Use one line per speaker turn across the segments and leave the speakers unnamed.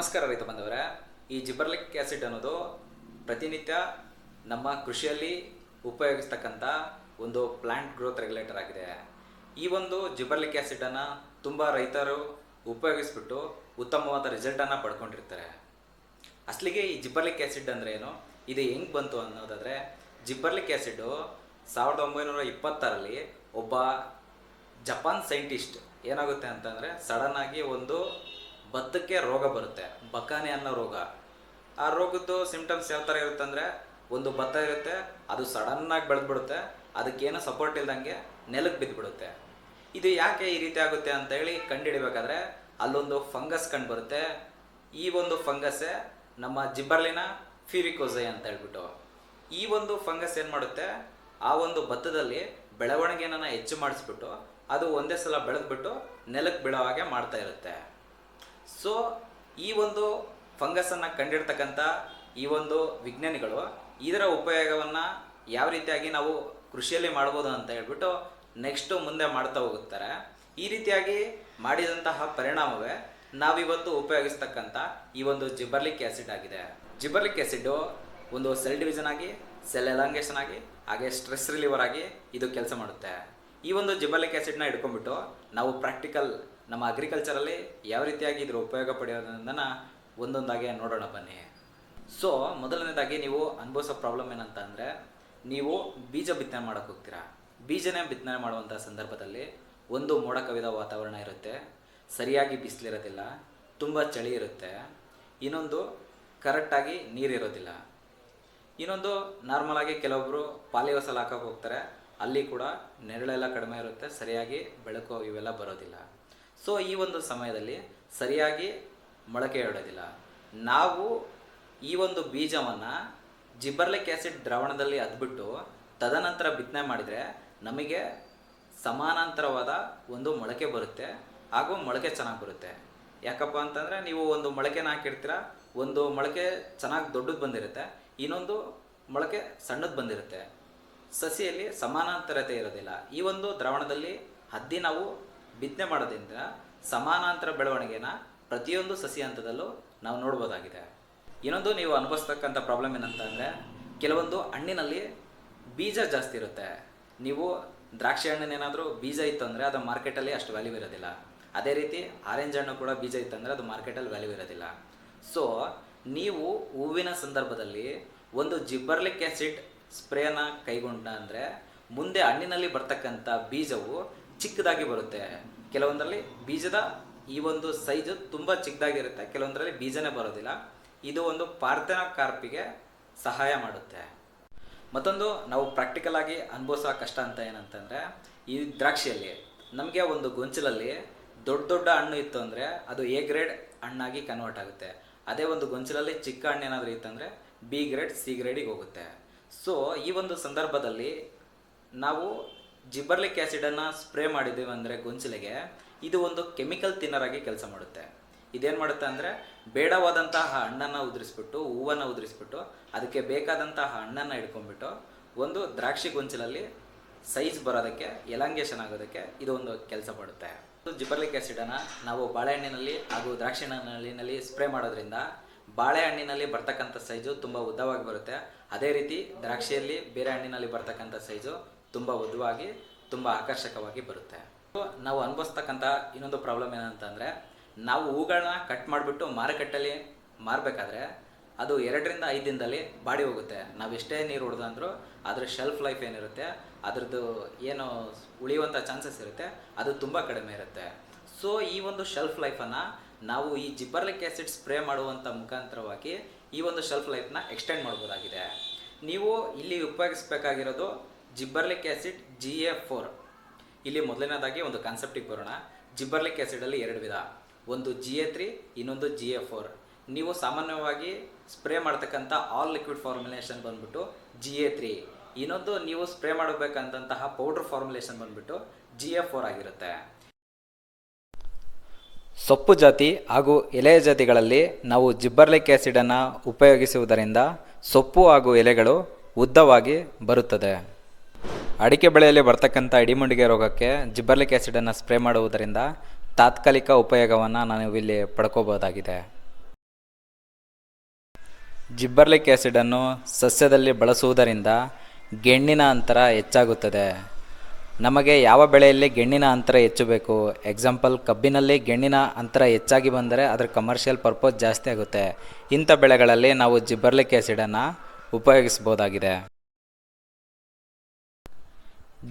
ನಮಸ್ಕಾರ ರೈತ ಬಂದವರೇ ಈ ಜಿಬರ್ಲಿಕ್ ಆ್ಯಸಿಡ್ ಅನ್ನೋದು ಪ್ರತಿನಿತ್ಯ ನಮ್ಮ ಕೃಷಿಯಲ್ಲಿ ಉಪಯೋಗಿಸ್ತಕ್ಕಂಥ ಒಂದು ಪ್ಲಾಂಟ್ ಗ್ರೋತ್ ರೆಗ್ಯುಲೇಟರ್ ಆಗಿದೆ. ಈ ಒಂದು ಜಿಬರ್ಲಿಕ್ ಆ್ಯಸಿಡನ್ನು ತುಂಬ ರೈತರು ಉಪಯೋಗಿಸ್ಬಿಟ್ಟು ಉತ್ತಮವಾದ ರಿಸಲ್ಟನ್ನು ಪಡ್ಕೊಂಡಿರ್ತಾರೆ. ಅಸಲಿಗೆ ಈ ಜಿಬರ್ಲಿಕ್ ಆ್ಯಸಿಡ್ ಅಂದರೆ ಏನು? ಇದು ಹೆಂಗೆ ಬಂತು ಅನ್ನೋದಾದರೆ ಜಿಬ್ಬರ್ಲಿಕ್ ಆ್ಯಸಿಡು ಸಾವಿರದ ಒಂಬೈನೂರ ಇಪ್ಪತ್ತರಲ್ಲಿ ಒಬ್ಬ ಜಪಾನ್ ಸೈಂಟಿಸ್ಟ್ ಏನಾಗುತ್ತೆ ಅಂತಂದರೆ ಸಡನ್ನಾಗಿ ಒಂದು ಭತ್ತಕ್ಕೆ ರೋಗ ಬರುತ್ತೆ, ಬಕಾನೆ ಅನ್ನೋ ರೋಗ. ಆ ರೋಗದ್ದು ಸಿಂಪ್ಟಮ್ಸ್ ಯಾವ ಥರ ಇರುತ್ತೆ ಅಂದರೆ, ಒಂದು ಭತ್ತ ಇರುತ್ತೆ, ಅದು ಸಡನ್ನಾಗಿ ಬೆಳೆದ್ಬಿಡುತ್ತೆ, ಅದಕ್ಕೇನು ಸಪೋರ್ಟ್ ಇಲ್ದಂಗೆ ನೆಲಕ್ಕೆ ಬಿದ್ದುಬಿಡುತ್ತೆ. ಇದು ಯಾಕೆ ಈ ರೀತಿ ಆಗುತ್ತೆ ಅಂತ ಹೇಳಿ ಕಂಡುಹಿಡಿಬೇಕಾದ್ರೆ, ಅಲ್ಲೊಂದು ಫಂಗಸ್ ಕಂಡು ಬರುತ್ತೆ. ಈ ಒಂದು ಫಂಗಸ್ಸೇ ನಮ್ಮ ಜಿಬ್ಬರ್ಲಿನ ಫಿರಿಕೋಸೈ ಅಂತ ಹೇಳ್ಬಿಟ್ಟು. ಈ ಒಂದು ಫಂಗಸ್ ಏನು ಮಾಡುತ್ತೆ, ಆ ಒಂದು ಭತ್ತದಲ್ಲಿ ಬೆಳವಣಿಗೆನ ಹೆಚ್ಚು ಮಾಡಿಸ್ಬಿಟ್ಟು, ಅದು ಒಂದೇ ಸಲ ಬೆಳೆದ್ಬಿಟ್ಟು ನೆಲಕ್ಕೆ ಬೀಳೋ ಹಾಗೆ ಮಾಡ್ತಾ ಇರುತ್ತೆ. ಸೊ ಈ ಒಂದು ಫಂಗಸನ್ನು ಕಂಡಿಡ್ತಕ್ಕಂಥ ಈ ಒಂದು ವಿಜ್ಞಾನಿಗಳು ಇದರ ಉಪಯೋಗವನ್ನು ಯಾವ ರೀತಿಯಾಗಿ ನಾವು ಕೃಷಿಯಲ್ಲಿ ಮಾಡ್ಬೋದು ಅಂತ ಹೇಳ್ಬಿಟ್ಟು ನೆಕ್ಸ್ಟು ಮುಂದೆ ಮಾಡ್ತಾ ಹೋಗುತ್ತಾರೆ. ಈ ರೀತಿಯಾಗಿ ಮಾಡಿದಂತಹ ಪರಿಣಾಮವೇ ನಾವಿವತ್ತು ಉಪಯೋಗಿಸ್ತಕ್ಕಂಥ ಈ ಒಂದು ಜಿಬರ್ಲಿಕ್ ಆ್ಯಸಿಡ್ ಆಗಿದೆ. ಜಿಬರ್ಲಿಕ್ ಆ್ಯಸಿಡ್ಡು ಒಂದು ಸೆಲ್ ಡಿವಿಷನ್ ಆಗಿ ಸೆಲ್ ಎಲಾಂಗೇಷನ್ ಆಗಿ, ಹಾಗೆ ಸ್ಟ್ರೆಸ್ ರಿಲೀವರ್ ಆಗಿ ಇದು ಕೆಲಸ ಮಾಡುತ್ತೆ. ಈ ಒಂದು ಜಿಬಲಿಕ್ ಆ್ಯಸಿಡ್ನ ಇಟ್ಕೊಂಡ್ಬಿಟ್ಟು ನಾವು ಪ್ರಾಕ್ಟಿಕಲ್ ನಮ್ಮ ಅಗ್ರಿಕಲ್ಚರಲ್ಲಿ ಯಾವ ರೀತಿಯಾಗಿ ಇದ್ರ ಉಪಯೋಗ ಪಡೆಯೋದನ್ನ ಒಂದೊಂದಾಗಿ ನೋಡೋಣ ಬನ್ನಿ. ಸೊ ಮೊದಲನೇದಾಗಿ ನೀವು ಅನುಭವಿಸೋ ಪ್ರಾಬ್ಲಮ್ ಏನಂತ ಅಂದರೆ, ನೀವು ಬೀಜ ಬಿತ್ತನೆ ಮಾಡೋಕೆ ಹೋಗ್ತೀರಾ? ಬೀಜನೇ ಬಿತ್ತನೆ ಮಾಡುವಂಥ ಸಂದರ್ಭದಲ್ಲಿ ಒಂದು ಮೋಡ ಕವಿದ ವಾತಾವರಣ ಇರುತ್ತೆ. ಸರಿಯಾಗಿ ಬಿಸಿಲಿರೋದಿಲ್ಲ, ತುಂಬ ಚಳಿ ಇರುತ್ತೆ. ಇನ್ನೊಂದು ಕರೆಕ್ಟಾಗಿ ನೀರಿರೋದಿಲ್ಲ. ಇನ್ನೊಂದು ನಾರ್ಮಲಾಗಿ ಕೆಲವೊಬ್ಬರು ಪಾಲಿವಸಲ್ ಹಾಕೋಕೆ ಹೋಗ್ತಾರೆ. ಅಲ್ಲಿ ಕೂಡ ನೆರಳೆಲ್ಲ ಕಡಿಮೆ ಇರುತ್ತೆ, ಸರಿಯಾಗಿ ಬೆಳಕು ಇವೆಲ್ಲ ಬರೋದಿಲ್ಲ. ಸೊ ಈ ಒಂದು ಸಮಯದಲ್ಲಿ ಸರಿಯಾಗಿ ಮೊಳಕೆ ಇಡೋದಿಲ್ಲ. ನಾವು ಈ ಒಂದು ಬೀಜವನ್ನು ಜಿಬರ್ಲಿಕ್ ಆ್ಯಸಿಡ್ ದ್ರಾವಣದಲ್ಲಿ ಅದ್ಬಿಟ್ಟು ತದನಂತರ ಬಿತ್ತನೆ ಮಾಡಿದರೆ ನಮಗೆ ಸಮಾನಾಂತರವಾದ ಒಂದು ಮೊಳಕೆ ಬರುತ್ತೆ, ಹಾಗೂ ಮೊಳಕೆ ಚೆನ್ನಾಗಿ ಬರುತ್ತೆ. ಯಾಕಪ್ಪ ಅಂತಂದರೆ ನೀವು ಒಂದು ಮೊಳಕೆನ ಹಾಕಿರ್ತೀರ, ಒಂದು ಮೊಳಕೆ ಚೆನ್ನಾಗಿ ದೊಡ್ಡದು ಬಂದಿರುತ್ತೆ, ಇನ್ನೊಂದು ಮೊಳಕೆ ಸಣ್ಣದು ಬಂದಿರುತ್ತೆ. ಸಸಿಯಲ್ಲಿ ಸಮಾನಾಂತರತೆ ಇರೋದಿಲ್ಲ. ಈ ಒಂದು ದ್ರಾವಣದಲ್ಲಿ ಹದ್ದಿ ನಾವು ಬಿತ್ತನೆ ಮಾಡೋದ್ರಿಂದ ಸಮಾನಾಂತರ ಬೆಳವಣಿಗೆನ ಪ್ರತಿಯೊಂದು ಸಸಿ ಹಂತದಲ್ಲೂ ನಾವು ನೋಡ್ಬೋದಾಗಿದೆ. ಇನ್ನೊಂದು ನೀವು ಅನುಭವಿಸ್ತಕ್ಕಂಥ ಪ್ರಾಬ್ಲಮ್ ಏನಂತ ಅಂದರೆ, ಕೆಲವೊಂದು ಹಣ್ಣಿನಲ್ಲಿ ಬೀಜ ಜಾಸ್ತಿ ಇರುತ್ತೆ. ನೀವು ದ್ರಾಕ್ಷಿ ಹಣ್ಣಿನೇನಾದರೂ ಬೀಜ ಇತ್ತು ಅಂದರೆ ಅದು ಮಾರ್ಕೆಟಲ್ಲಿ ಅಷ್ಟು ವ್ಯಾಲ್ಯೂ ಇರೋದಿಲ್ಲ. ಅದೇ ರೀತಿ ಆರೆಂಜ್ ಹಣ್ಣು ಕೂಡ ಬೀಜ ಇತ್ತಂದರೆ ಅದು ಮಾರ್ಕೆಟಲ್ಲಿ ವ್ಯಾಲ್ಯೂ ಇರೋದಿಲ್ಲ. ಸೊ ನೀವು ಹೂವಿನ ಸಂದರ್ಭದಲ್ಲಿ ಒಂದು ಜಿಬ್ಬರ್ಲಿಕ್ ಆ್ಯಸಿಡ್ ಸ್ಪ್ರೇನ ಕೈಗೊಂಡ ಅಂದರೆ ಮುಂದೆ ಹಣ್ಣಿನಲ್ಲಿ ಬರ್ತಕ್ಕಂಥ ಬೀಜವು ಚಿಕ್ಕದಾಗಿ ಬರುತ್ತೆ. ಕೆಲವೊಂದರಲ್ಲಿ ಬೀಜದ ಈ ಒಂದು ಸೈಜು ತುಂಬ ಚಿಕ್ಕದಾಗಿರುತ್ತೆ, ಕೆಲವೊಂದರಲ್ಲಿ ಬೀಜನೇ ಬರೋದಿಲ್ಲ. ಇದು ಒಂದು ಪಾರ್ಥನ ಕಾರ್ಪಿಗೆ ಸಹಾಯ ಮಾಡುತ್ತೆ. ಮತ್ತೊಂದು, ನಾವು ಪ್ರಾಕ್ಟಿಕಲ್ ಆಗಿ ಅನುಭವಿಸೋ ಕಷ್ಟ ಅಂತ ಏನಂತಂದರೆ, ಈ ದ್ರಾಕ್ಷಿಯಲ್ಲಿ ನಮಗೆ ಒಂದು ಗೊಂಚಲಲ್ಲಿ ದೊಡ್ಡ ದೊಡ್ಡ ಹಣ್ಣು ಇತ್ತು ಅಂದರೆ ಅದು ಎ ಗ್ರೇಡ್ ಹಣ್ಣಾಗಿ ಕನ್ವರ್ಟ್ ಆಗುತ್ತೆ. ಅದೇ ಒಂದು ಗೊಂಚಲಲ್ಲಿ ಚಿಕ್ಕ ಹಣ್ಣು ಏನಾದರೂ ಇತ್ತಂದರೆ ಬಿ ಗ್ರೇಡ್ ಸಿ ಗ್ರೇಡಿಗೆ ಹೋಗುತ್ತೆ. ಸೊ ಈ ಒಂದು ಸಂದರ್ಭದಲ್ಲಿ ನಾವು ಜಿಬರ್ಲಿಕ್ ಆ್ಯಸಿಡನ್ನು ಸ್ಪ್ರೇ ಮಾಡಿದ್ದೀವಿ ಅಂದರೆ ಗೊಂಚಲಿಗೆ. ಇದು ಒಂದು ಕೆಮಿಕಲ್ ತಿನ್ನರ್ ಆಗಿ ಕೆಲಸ ಮಾಡುತ್ತೆ. ಇದೇನು ಮಾಡುತ್ತೆ ಅಂದರೆ ಬೇಡವಾದಂತಹ ಹಣ್ಣನ್ನು ಉದುರಿಸ್ಬಿಟ್ಟು, ಹೂವನ್ನು ಉದುರಿಸ್ಬಿಟ್ಟು, ಅದಕ್ಕೆ ಬೇಕಾದಂತಹ ಹಣ್ಣನ್ನು ಇಟ್ಕೊಂಡ್ಬಿಟ್ಟು ಒಂದು ದ್ರಾಕ್ಷಿ ಗೊಂಚಲಲ್ಲಿ ಸೈಜ್ ಬರೋದಕ್ಕೆ ಎಲಾಂಗೇಷನ್ ಆಗೋದಕ್ಕೆ ಇದು ಒಂದು ಕೆಲಸ ಮಾಡುತ್ತೆ. ಜಿಬರ್ಲಿಕ್ ಆ್ಯಸಿಡನ್ನು ನಾವು ಬಾಳೆಹಣ್ಣಿನಲ್ಲಿ ಹಾಗೂ ದ್ರಾಕ್ಷಿ ಹಣ್ಣಿನಲ್ಲಿ ಸ್ಪ್ರೇ ಮಾಡೋದ್ರಿಂದ ಬಾಳೆಹಣ್ಣಿನಲ್ಲಿ ಬರ್ತಕ್ಕಂಥ ಸೈಜು ತುಂಬ ಉದ್ದವಾಗಿ ಬರುತ್ತೆ. ಅದೇ ರೀತಿ ದ್ರಾಕ್ಷಿಯಲ್ಲಿ ಬೇರೆ ಹಣ್ಣಿನಲ್ಲಿ ಬರ್ತಕ್ಕಂಥ ಸೈಜು ತುಂಬ ಉದ್ದವಾಗಿ, ತುಂಬ ಆಕರ್ಷಕವಾಗಿ ಬರುತ್ತೆ. ನಾವು ಅನುಭವಿಸ್ತಕ್ಕಂಥ ಇನ್ನೊಂದು ಪ್ರಾಬ್ಲಮ್ ಏನಂತಂದರೆ, ನಾವು ಹೂಗಳನ್ನ ಕಟ್ ಮಾಡಿಬಿಟ್ಟು ಮಾರುಕಟ್ಟೆಯಲ್ಲಿ ಮಾರಬೇಕಾದ್ರೆ ಅದು ಎರಡರಿಂದ ಐದು ದಿನದಲ್ಲಿ ಬಾಡಿ ಹೋಗುತ್ತೆ. ನಾವು ಎಷ್ಟೇ ನೀರು ಹೊಡೆದಂದ್ರೂ ಅದ್ರ ಶೆಲ್ಫ್ ಲೈಫ್ ಏನಿರುತ್ತೆ, ಅದರದ್ದು ಏನು ಉಳಿಯುವಂಥ ಚಾನ್ಸಸ್ ಇರುತ್ತೆ, ಅದು ತುಂಬ ಕಡಿಮೆ ಇರುತ್ತೆ. ಸೊ ಈ ಒಂದು ಶೆಲ್ಫ್ ಲೈಫನ್ನು ನಾವು ಈ ಜಿಬ್ಬರ್ಲಿಕ್ ಆ್ಯಸಿಡ್ ಸ್ಪ್ರೇ ಮಾಡುವಂಥ ಮುಖಾಂತರವಾಗಿ ಈ ಒಂದು ಶೆಲ್ಫ್ ಲೈಫ್ನ ಎಕ್ಸ್ಟೆಂಡ್ ಮಾಡ್ಬೋದಾಗಿದೆ. ನೀವು ಇಲ್ಲಿ ಉಪಯೋಗಿಸ್ಬೇಕಾಗಿರೋದು gibberellic acid G A four ಇಲ್ಲಿ ಮೊದಲನೇದಾಗಿ ಒಂದು ಕಾನ್ಸೆಪ್ಟಿಗೆ ಬರೋಣ. ಜಿಬ್ಬರ್ಲಿಕ್ ಆ್ಯಸಿಡಲ್ಲಿ ಎರಡು ವಿಧ. ಒಂದು ಜಿ ಎ ತ್ರೀ ಇನ್ನೊಂದು ಜಿ ಎ ಫೋರ್ ನೀವು ಸಾಮಾನ್ಯವಾಗಿ ಸ್ಪ್ರೇ ಮಾಡ್ತಕ್ಕಂಥ ಆಲ್ ಲಿಕ್ವಿಡ್ ಫಾರ್ಮುಲೇಷನ್ ಬಂದ್ಬಿಟ್ಟು ಜಿ ಎ ತ್ರೀ ಇನ್ನೊಂದು ನೀವು ಸ್ಪ್ರೇ ಮಾಡಬೇಕಂತಹ ಪೌಡ್ರ್ ಫಾರ್ಮುಲೇಷನ್ ಬಂದ್ಬಿಟ್ಟು ಜಿ ಎ ಫೋರ್ ಆಗಿರುತ್ತೆ. ಸೊಪ್ಪು ಜಾತಿ ಹಾಗೂ ಎಲೆಯ ಜಾತಿಗಳಲ್ಲಿ ನಾವು ಜಿಬ್ಬರ್ಲಿಕ್ ಆ್ಯಸಿಡನ್ನು ಉಪಯೋಗಿಸುವುದರಿಂದ ಸೊಪ್ಪು ಹಾಗೂ ಎಲೆಗಳು ಉದ್ದವಾಗಿ ಬರುತ್ತದೆ. ಅಡಿಕೆ ಬೆಳೆಯಲ್ಲಿ ಬರ್ತಕ್ಕಂಥ ಇಡಿಮುಂಡಿಗೆ ರೋಗಕ್ಕೆ ಜಿಬ್ಬರ್ಲಿಕ್ ಆ್ಯಸಿಡನ್ನು ಸ್ಪ್ರೇ ಮಾಡುವುದರಿಂದ ತಾತ್ಕಾಲಿಕ ಉಪಯೋಗವನ್ನು ನಾವು ಇಲ್ಲಿ ಪಡ್ಕೋಬೋದಾಗಿದೆ ಜಿಬ್ಬರ್ಲಿಕ್ ಆ್ಯಸಿಡನ್ನು ಸಸ್ಯದಲ್ಲಿ ಬಳಸುವುದರಿಂದ ಗೆಣ್ಣಿನ ಅಂತರ ಹೆಚ್ಚಾಗುತ್ತದೆ. ನಮಗೆ ಯಾವ ಬೆಳೆಯಲ್ಲಿ ಗೆಣ್ಣಿನ ಅಂತರ ಹೆಚ್ಚು ಬೇಕು ಎಕ್ಸಾಂಪಲ್ ಕಬ್ಬಿನಲ್ಲಿ ಗೆಣ್ಣಿನ ಅಂತರ ಹೆಚ್ಚಾಗಿ ಬಂದರೆ ಅದರ ಕಮರ್ಷಿಯಲ್ ಪರ್ಪಸ್ ಜಾಸ್ತಿ ಆಗುತ್ತೆ. ಇಂಥ ಬೆಳೆಗಳಲ್ಲಿ ನಾವು ಜಿಬ್ಬರ್ಲಿಕ್ ಆ್ಯಸಿಡನ್ನು ಉಪಯೋಗಿಸ್ಬೋದಾಗಿದೆ.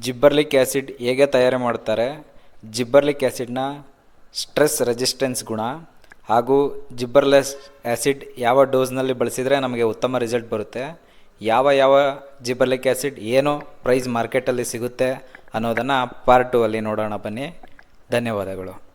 ಜಿಬ್ಬರ್ಲಿಕ್ ಆ್ಯಸಿಡ್ ಹೇಗೆ ತಯಾರಿ ಮಾಡ್ತಾರೆ? ಜಿಬ್ಬರ್ಲಿಕ್ ಆ್ಯಸಿಡ್ನ ಸ್ಟ್ರೆಸ್ ರೆಸಿಸ್ಟೆನ್ಸ್ ಗುಣ ಹಾಗೂ ಜಿಬ್ಬರ್ಲೆಸ್ ಆ್ಯಸಿಡ್ ಯಾವ ಡೋಸ್ನಲ್ಲಿ ಬಳಸಿದರೆ ನಮಗೆ ಉತ್ತಮ ರಿಸಲ್ಟ್ ಬರುತ್ತೆ? ಯಾವ ಯಾವ ಜಿಬ್ಬರ್ಲಿಕ್ ಆ್ಯಸಿಡ್ ಏನು ಪ್ರೈಸ್ ಮಾರ್ಕೆಟಲ್ಲಿ ಸಿಗುತ್ತೆ? ಅನ್ನೋದನ್ನು ಪಾರ್ಟ್ ಟೂ ಅಲ್ಲಿ ನೋಡೋಣ ಬನ್ನಿ. ಧನ್ಯವಾದಗಳು.